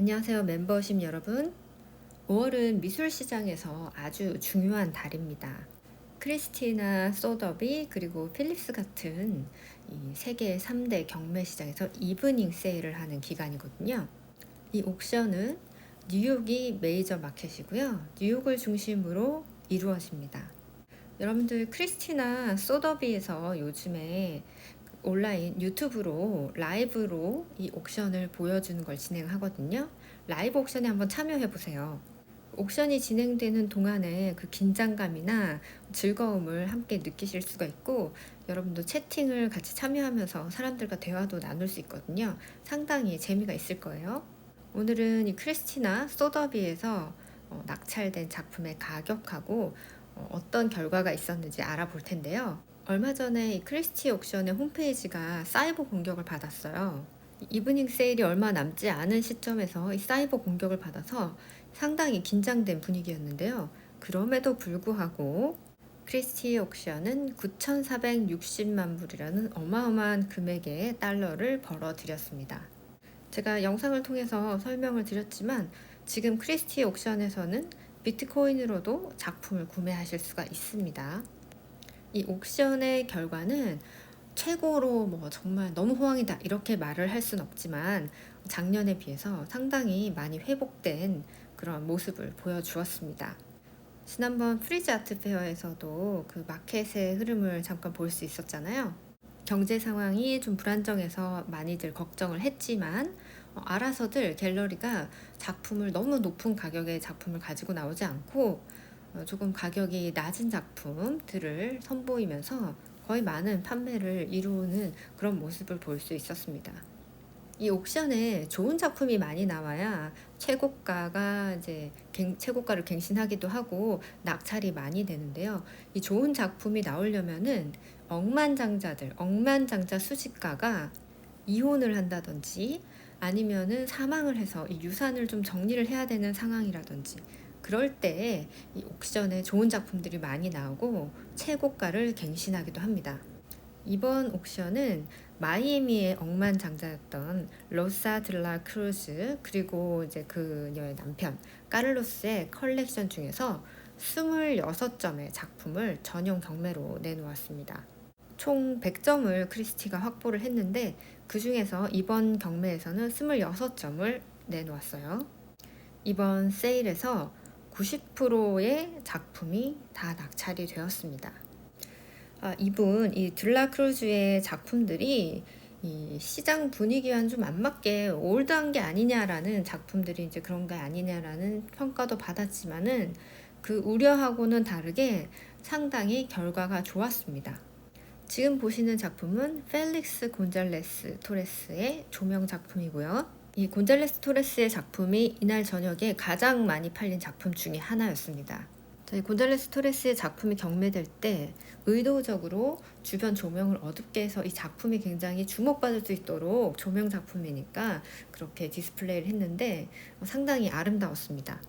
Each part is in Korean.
안녕하세요 멤버십 여러분. 5월은 미술 시장에서 아주 중요한 달입니다. 크리스티나 소더비 그리고 필립스 같은 이 세계 3대 경매 시장에서 이브닝 세일을 하는 기간이거든요. 이 옥션은 뉴욕이 메이저 마켓이고요. 뉴욕을 중심으로 이루어집니다. 여러분들 크리스티나 소더비에서 요즘에 온라인 유튜브로 라이브로 이 옥션을 보여주는 걸 진행하거든요. 라이브 옥션에 한번 참여해 보세요. 옥션이 진행되는 동안에 그 긴장감이나 즐거움을 함께 느끼실 수가 있고 여러분도 채팅을 같이 참여하면서 사람들과 대화도 나눌 수 있거든요. 상당히 재미가 있을 거예요. 오늘은 이 크리스티나 소더비에서 어, 낙찰된 작품의 가격하고 어, 어떤 결과가 있었는지 알아볼 텐데요. 얼마 전에 이 크리스티 옥션의 홈페이지가 사이버 공격을 받았어요. 이브닝 세일이 얼마 남지 않은 시점에서 이 사이버 공격을 받아서 상당히 긴장된 분위기였는데요. 그럼에도 불구하고 크리스티 옥션은 9,460만 불이라는 어마어마한 금액의 달러를 벌어들였습니다. 제가 영상을 통해서 설명을 드렸지만 지금 크리스티 옥션에서는 비트코인으로도 작품을 구매하실 수가 있습니다. 이 옥션의 결과는 최고로 뭐 정말 너무 호황이다 이렇게 말을 할 수는 없지만 작년에 비해서 상당히 많이 회복된 그런 모습을 보여주었습니다. 지난번 프리즈 아트 페어에서도 그 마켓의 흐름을 잠깐 볼 수 있었잖아요. 경제 상황이 좀 불안정해서 많이들 걱정을 했지만 어, 알아서들 갤러리가 작품을 너무 높은 가격의 작품을 가지고 나오지 않고 어, 조금 가격이 낮은 작품들을 선보이면서 거의 많은 판매를 이루는 그런 모습을 볼 수 있었습니다. 이 옥션에 좋은 작품이 많이 나와야 최고가가 이제 최고가를 갱신하기도 하고 낙찰이 많이 되는데요. 이 좋은 작품이 나오려면은 억만장자들, 억만장자 수집가가 이혼을 한다든지 아니면은 사망을 해서 이 유산을 좀 정리를 해야 되는 상황이라든지 그럴 때 이 옥션에 좋은 작품들이 많이 나오고 최고가를 갱신하기도 합니다. 이번 옥션은 마이애미의 억만장자였던 로사 들라 크루즈 그리고 이제 그녀의 남편 카를로스의 컬렉션 중에서 26점의 작품을 전용 경매로 내놓았습니다. 총 100점을 크리스티가 확보를 했는데 그 중에서 이번 경매에서는 26점을 내놓았어요. 이번 세일에서 90%의 작품이 다 낙찰이 되었습니다. 아, 이분 이 들라 크루즈의 작품들이 이 시장 분위기와는 좀 안 맞게 올드한 게 아니냐라는 작품들이 이제 그런 게 아니냐라는 평가도 받았지만은 그 우려하고는 다르게 상당히 결과가 좋았습니다. 지금 보시는 작품은 펠릭스 곤잘레스 토레스의 조명 작품이고요. 이 곤잘레스 토레스의 작품이 이날 저녁에 가장 많이 팔린 작품 중의 하나였습니다. 이 곤잘레스 토레스의 작품이 경매될 때 의도적으로 주변 조명을 어둡게 해서 이 작품이 굉장히 주목받을 수 있도록 조명 작품이니까 그렇게 디스플레이를 했는데 상당히 아름다웠습니다.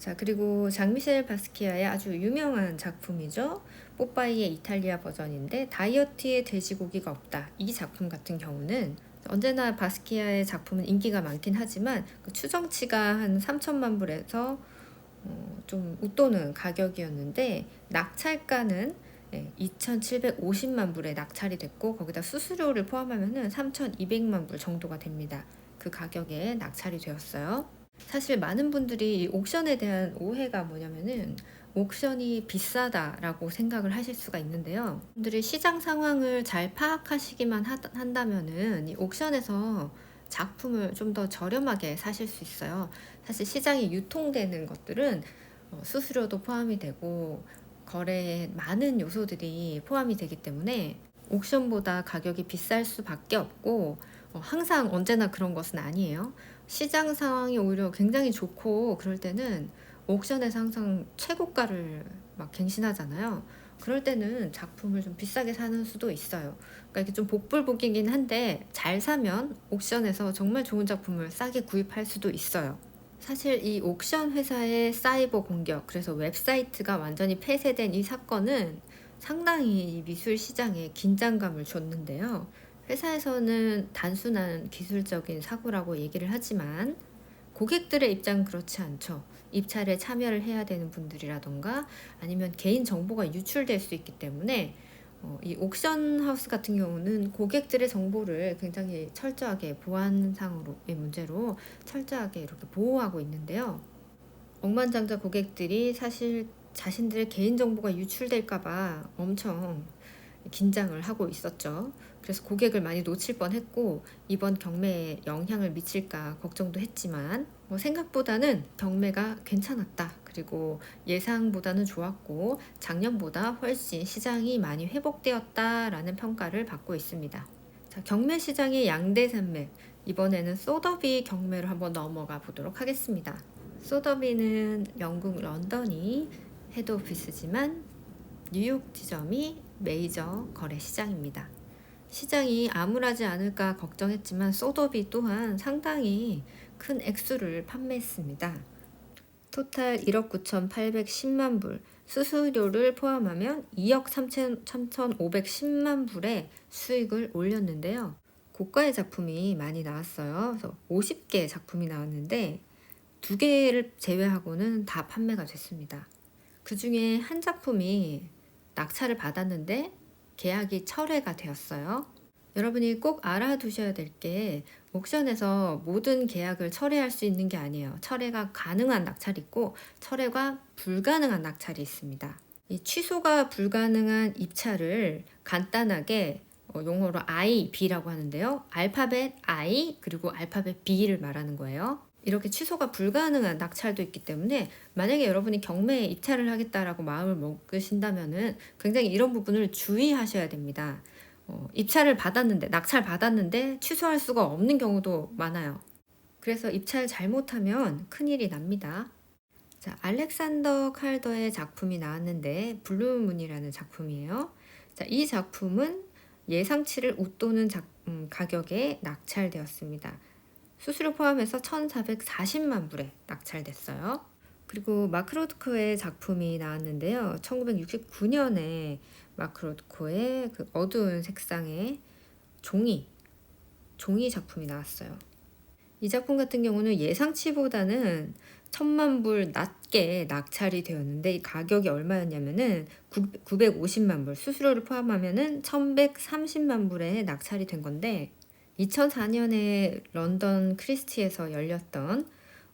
자, 그리고 장미셸 바스키아의 아주 유명한 작품이죠. 뽀빠이의 이탈리아 버전인데 다이어트에 돼지고기가 없다. 이 작품 같은 경우는 언제나 바스키아의 작품은 인기가 많긴 하지만 그 추정치가 한 3천만 불에서 어, 좀 웃도는 가격이었는데 낙찰가는 네, 2,750만 불에 낙찰이 됐고 거기다 수수료를 포함하면 3,200만 불 정도가 됩니다. 그 가격에 낙찰이 되었어요. 사실 많은 분들이 옥션에 대한 오해가 뭐냐면은 옥션이 비싸다라고 생각을 하실 수가 있는데요. 분들이 시장 상황을 잘 파악하시기만 한다면은 이 옥션에서 작품을 좀 더 저렴하게 사실 수 있어요. 사실 시장에 유통되는 것들은 어, 수수료도 포함이 되고 거래에 많은 요소들이 포함이 되기 때문에 옥션보다 가격이 비쌀 수밖에 없고 어, 항상 언제나 그런 것은 아니에요. 시장 상황이 오히려 굉장히 좋고 그럴 때는 옥션에서 항상 최고가를 막 갱신하잖아요. 그럴 때는 작품을 좀 비싸게 사는 수도 있어요. 그러니까 이게 좀 복불복이긴 한데 잘 사면 옥션에서 정말 좋은 작품을 싸게 구입할 수도 있어요. 사실 이 옥션 회사의 사이버 공격, 그래서 웹사이트가 완전히 폐쇄된 이 사건은 상당히 미술 시장에 긴장감을 줬는데요. 회사에서는 단순한 기술적인 사고라고 얘기를 하지만 고객들의 입장은 그렇지 않죠. 입찰에 참여를 해야 되는 분들이라던가 아니면 개인 정보가 유출될 수 있기 때문에 어, 이 옥션 하우스 같은 경우는 고객들의 정보를 굉장히 철저하게 보안상으로의 문제로 철저하게 이렇게 보호하고 있는데요. 억만장자 고객들이 사실 자신들의 개인 정보가 유출될까봐 엄청 긴장을 하고 있었죠. 그래서 고객을 많이 놓칠 뻔했고 이번 경매에 영향을 미칠까 걱정도 했지만 뭐 생각보다는 경매가 괜찮았다. 그리고 예상보다는 좋았고 작년보다 훨씬 시장이 많이 회복되었다라는 평가를 받고 있습니다. 자, 경매 시장의 양대 산맥 이번에는 소더비 경매로 한번 넘어가 보도록 하겠습니다. 소더비는 영국 런던이 헤드 오피스지만 뉴욕 지점이 메이저 거래 시장입니다. 시장이 암울하지 않을까 걱정했지만 소더비 또한 상당히 큰 액수를 판매했습니다. 토탈 1억 9,810만 불, 수수료를 포함하면 2억 3,510만 불의 수익을 올렸는데요. 고가의 작품이 많이 나왔어요. 그래서 50개 작품이 나왔는데 두 개를 제외하고는 다 판매가 됐습니다. 그 중에 한 작품이 낙찰을 받았는데 계약이 철회가 되었어요. 여러분이 꼭 알아두셔야 될 게 옥션에서 모든 계약을 철회할 수 있는 게 아니에요. 철회가 가능한 낙찰이 있고 철회가 불가능한 낙찰이 있습니다. 이 취소가 불가능한 입찰을 간단하게 어, 용어로 I, B라고 하는데요. 알파벳 I 그리고 알파벳 B를 말하는 거예요. 이렇게 취소가 불가능한 낙찰도 있기 때문에 만약에 여러분이 경매에 입찰을 하겠다라고 마음을 먹으신다면은 굉장히 이런 부분을 주의하셔야 됩니다. 어, 입찰을 받았는데 낙찰 받았는데 취소할 수가 없는 경우도 많아요. 그래서 입찰 잘못하면 큰일이 납니다. 자, 알렉산더 칼더의 작품이 나왔는데 블루문이라는 작품이에요. 자, 이 작품은 예상치를 웃도는 작, 음, 가격에 낙찰되었습니다. 수수료 포함해서 1,440만 불에 낙찰됐어요. 그리고 마크로드코의 작품이 나왔는데요. 1969년에 마크로드코의 그 어두운 색상의 종이, 종이 작품이 나왔어요. 이 작품 같은 경우는 예상치보다는 천만 불 낮게 낙찰이 되었는데 이 가격이 얼마였냐면은 950만 불 수수료를 포함하면은 1130만 불에 낙찰이 된 건데 2004년에 런던 크리스티에서 열렸던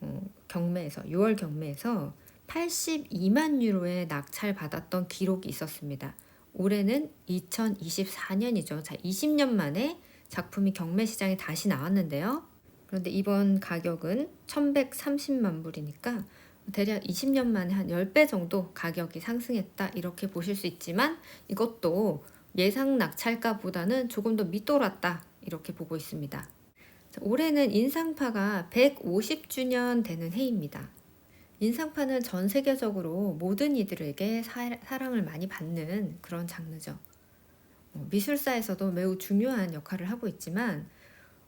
어, 경매에서 6월 경매에서 82만 유로에 낙찰 받았던 기록이 있었습니다. 올해는 2024년이죠. 자, 20년 만에 작품이 경매 시장에 다시 나왔는데요. 그런데 이번 가격은 1130만 불이니까 대략 20년 만에 한 10배 정도 가격이 상승했다 이렇게 보실 수 있지만 이것도 예상 낙찰가보다는 조금 더 밑돌았다 이렇게 보고 있습니다. 올해는 인상파가 150주년 되는 해입니다. 인상파는 전 세계적으로 모든 이들에게 사, 랑을 많이 받는 그런 장르죠. 어, 미술사에서도 매우 중요한 역할을 하고 있지만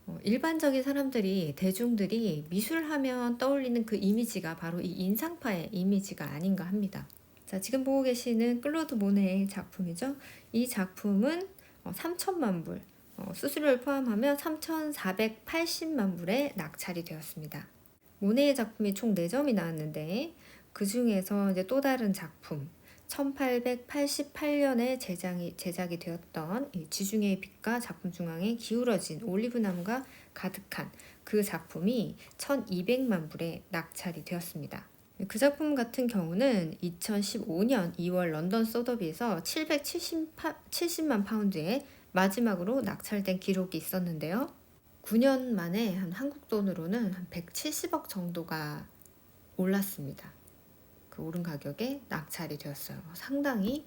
어, 일반적인 사람들이 대중들이 미술하면 떠올리는 그 이미지가 바로 이 인상파의 이미지가 아닌가 합니다. 자, 지금 보고 계시는 클로드 모네의 작품이죠. 이 작품은 3천만 어, 불, 어, 수수료를 포함하면 3,480만 불에 낙찰이 되었습니다. 모네의 작품이 총 4점이 나왔는데 그 중에서 이제 또 다른 작품 1888년에 제작이, 제작이 되었던 지중해의 빛과 작품 중앙에 기울어진 올리브 나무가 가득한 그 작품이 1200만 불에 낙찰이 되었습니다. 그 작품 같은 경우는 2015년 2월 런던 소더비에서 770만 파운드에 마지막으로 낙찰된 기록이 있었는데요. 9년 만에 한 한국 돈으로는 한 170억 정도가 올랐습니다. 그 오른 가격에 낙찰이 되었어요. 상당히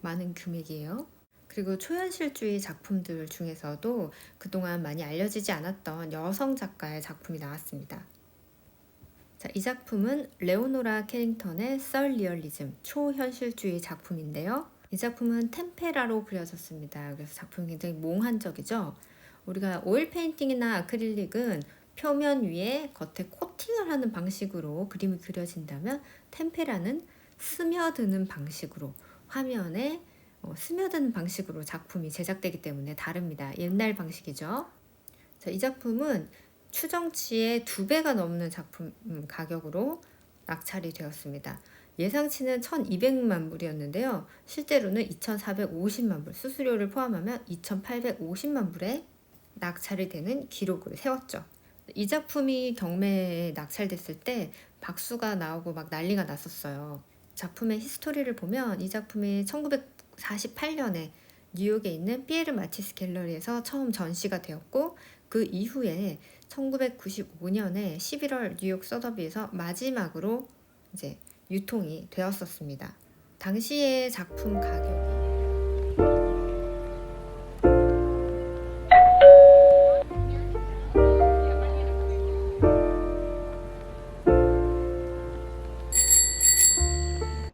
많은 금액이에요. 그리고 초현실주의 작품들 중에서도 그동안 많이 알려지지 않았던 여성 작가의 작품이 나왔습니다. 자, 이 작품은 레오노라 캐링턴의 썰 리얼리즘 초현실주의 작품인데요. 이 작품은 템페라로 그려졌습니다. 그래서 작품이 굉장히 몽환적이죠. 우리가 오일 페인팅이나 아크릴릭은 표면 위에 겉에 코팅을 하는 방식으로 그림이 그려진다면 템페라는 스며드는 방식으로 화면에 어, 스며드는 방식으로 작품이 제작되기 때문에 다릅니다. 옛날 방식이죠. 자, 이 작품은 추정치의 두 배가 넘는 작품 음, 가격으로 낙찰이 되었습니다. 예상치는 1,200만 불이었는데요. 실제로는 2,450만 불, 수수료를 포함하면 2,850만 불에 낙찰이 되는 기록을 세웠죠. 이 작품이 경매에 낙찰됐을 때 박수가 나오고 막 난리가 났었어요. 작품의 히스토리를 보면 이 작품이 1948년에 뉴욕에 있는 피에르 마티스 갤러리에서 처음 전시가 되었고 그 이후에 1995년에 11월 뉴욕 서더비에서 마지막으로 이제 유통이 되었었습니다. 당시의 작품 가격이